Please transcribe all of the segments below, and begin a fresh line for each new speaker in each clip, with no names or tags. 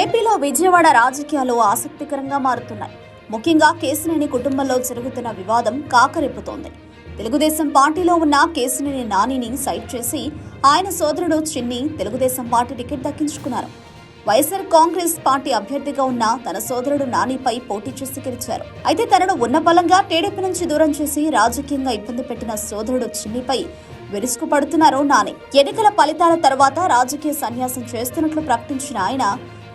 ఏపీలో విజయవాడ రాజకీయాలు ఆసక్తికరంగా మారుతున్నాయి. ముఖ్యంగా కేసినేని కుటుంబంలో జరుగుతున్న వివాదం కాకరెప్పుతోంది. తెలుగుదేశం పార్టీలో ఉన్న కేసినేని నానిని సైట్ చేసి ఆయన సోదరుడు చిన్ని తెలుగుదేశం పార్టీ టికెట్ దక్కించుకున్నారు. వైఎస్ఆర్ కాంగ్రెస్ పార్టీ అభ్యర్థిగా ఉన్న తన సోదరుడు నానిపై పోటీ చేసి గెలిచారు. అయితే తనను ఉన్న బలంగా టీడీపీ నుంచి దూరం చేసి రాజకీయంగా ఇబ్బంది పెట్టిన సోదరుడు చిన్నిపై విరుసుకుపడుతున్నారు నాని. ఎన్నికల ఫలితాల తర్వాత రాజకీయ సన్యాసం చేస్తున్నట్లు ప్రకటించిన ఆయన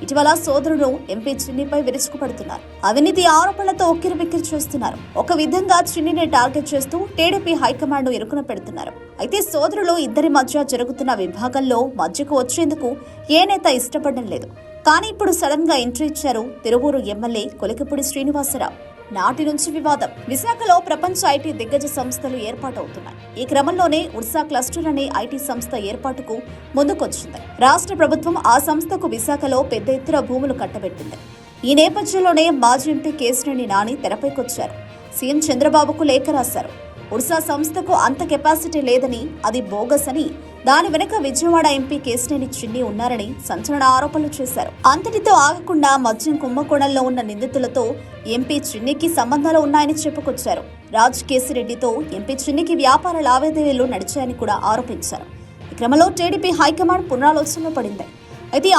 ఇటీవల సోదరుడు ఎంపీ చిన్నిపై విరుచుకుపడుతున్నారు. అవినీతి ఆరోపణలతో ఉక్కిరిబిక్కిరి చేస్తున్నారు. ఒక విధంగా చిన్నిని టార్గెట్ చేస్తూ టీడీపీ హైకమాండ్ ఇరుకున పెడుతున్నారు. అయితే సోదరులు ఇద్దరి మధ్య జరుగుతున్న విభాగంలో మధ్యకు వచ్చేందుకు ఏ నేత ఇష్టపడడం లేదు. కానీ ఇప్పుడు సడన్గా ఎంట్రీ ఇచ్చారు తిరువూరు ఎమ్మెల్యే కొలికపూడి శ్రీనివాసరావు. నాటి నుంచి వివాదం. విశాఖలో ప్రపంచ ఐటీ దిగ్గజ సంస్థలు ఏర్పాటవుతున్నాయి. ఈ క్రమంలోనే ఉర్సా క్లస్టర్ అనే ఐటీ సంస్థ ఏర్పాటుకు ముందుకొచ్చింది. రాష్ట్ర ప్రభుత్వం ఆ సంస్థకు విశాఖలో పెద్ద ఎత్తున భూములు కట్టబెట్టింది. ఈ నేపథ్యంలోనే మాజీ ఎంపీ కేసినేని నాని తెరపైకొచ్చారు. సీఎం చంద్రబాబుకు లేఖ రాశారు. ఉర్సా సంస్థకు అంత కెపాసిటీ లేదని అది బోగస్ అని దాని వెనుక విజయవాడ ఎంపీ కేసినేని చిన్ని ఉన్నారని సంచలన ఆరోపణలు చేశారు. అంతటితో ఆగకుండా మద్యం కుంభకోణంలో ఉన్న నిందితులతో ఎంపీ చిన్నికి సంబంధాలు ఉన్నాయని చెప్పుకొచ్చారు. రాజ్ కేసిరెడ్డితో ఎంపీ చిన్నికి వ్యాపార లావాదేవీలు నడిచాయని కూడా ఆరోపించారు. ఈ క్రమంలో టీడీపీ హైకమాండ్ పునరాలోచనలో పడింది. అయితే ఈ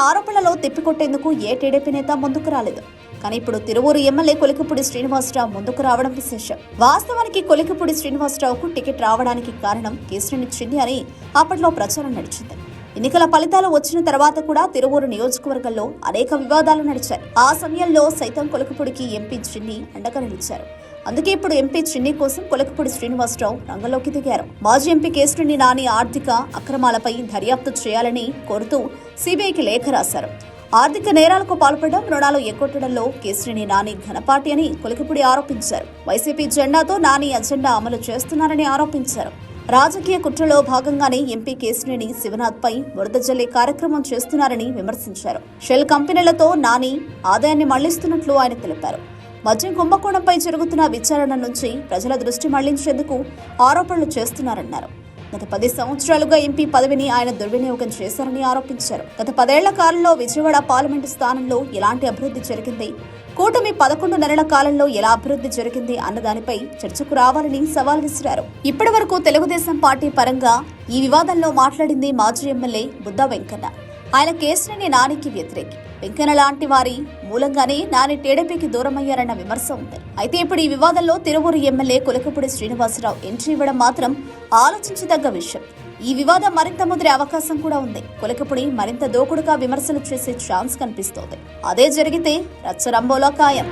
తిప్పికొట్టేందుకు ఏ టీడీపీ నేత ముందుకు రాలేదు. కానీ ఇప్పుడు తిరువూరు ఎమ్మెల్యే కొలికపూడి శ్రీనివాసరావు ముందుకు రావడం విశేషం. వాస్తవానికి కొలికపూడి శ్రీనివాసరావుకు టికెట్ రావడానికి కారణం కేసునిచ్చింది చిన్ని అని అప్పట్లో ప్రచారం నడిచింది. ఎన్నికల ఫలితాలు వచ్చిన తర్వాత కూడా తిరువూరు నియోజకవర్గంలో అనేక వివాదాలు నడిచాయి. ఆ సమయంలో సైతం కొలకపూడికి ఎంపీ చిన్ని అండగా నిలిచారు. అందుకే ఇప్పుడు ఎంపీ చిన్ని కోసం కొలకపూడి శ్రీనివాసరావు రంగంలోకి దిగారు. మాజీ ఎంపీ కేసుని నాని ఆర్థిక అక్రమాలపై దర్యాప్తు చేయాలని కోరుతూ సిబిఐకి లేఖ రాశారు. ఆర్థిక నేరాలకు పాల్పడడం రుణాలు ఎగ్గొట్టడంలో కేసరిని నాని ఘనపాటి అని కొలికపూడి ఆరోపించారు. వైసీపీ జెండాతో నాని అజెండా అమలు చేస్తున్నారని ఆరోపించారు. రాజకీయ కుట్రలో భాగంగానే ఎంపీ కేసినేని శివనాథ్ పై బురద జల్లే కార్యక్రమం చేస్తున్నారని విమర్శించారు. షెల్ కంపెనీలతో నాని ఆదాయాన్ని మళ్ళిస్తున్నట్లు ఆయన తెలిపారు. మద్యం కుంభకోణంపై జరుగుతున్న విచారణ నుంచి ప్రజల దృష్టి మళ్ళించేందుకు ఆరోపణలు చేస్తున్నారన్నారు. గత పది సంవత్సరాలుగా ఎంపీ పదవిని ఆయన దుర్వినియోగం చేశారని ఆరోపించారు. గత పదేళ్ళ కాలంలో విజయవాడ పార్లమెంటు స్థానంలో ఎలాంటి అభివృద్ధి జరిగింది? కూటమి పదకొండు నెలల కాలంలో ఎలా అభివృద్ధి జరిగింది అన్న దానిపై చర్చకు రావాలని సవాల్ విసిరారు. ఇప్పటి వరకు తెలుగుదేశం పార్టీ పరంగా ఈ వివాదంలో మాట్లాడింది మాజీ ఎమ్మెల్యే బుద్ధా వెంకన్న. ఆయన కేసుని నానికి వ్యతిరేకి. వెంకన్న లాంటి వారి మూలంగానే నాని టీడీపీకి దూరమయ్యారన్న విమర్శ ఉంది. అయితే ఇప్పుడు ఈ వివాదంలో తిరువూరు ఎమ్మెల్యే కులకపూడి శ్రీనివాసరావు ఎంట్రీ ఇవ్వడం మాత్రం ఆలోచించదగ్గ విషయం. ఈ వివాదం మరింత ముదిరే అవకాశం కూడా ఉంది. కులకపుడి మరింత దూకుడుగా విమర్శలు చేసే ఛాన్స్ కనిపిస్తోంది. అదే జరిగితే రచ్చరంబోలో ఖాయం.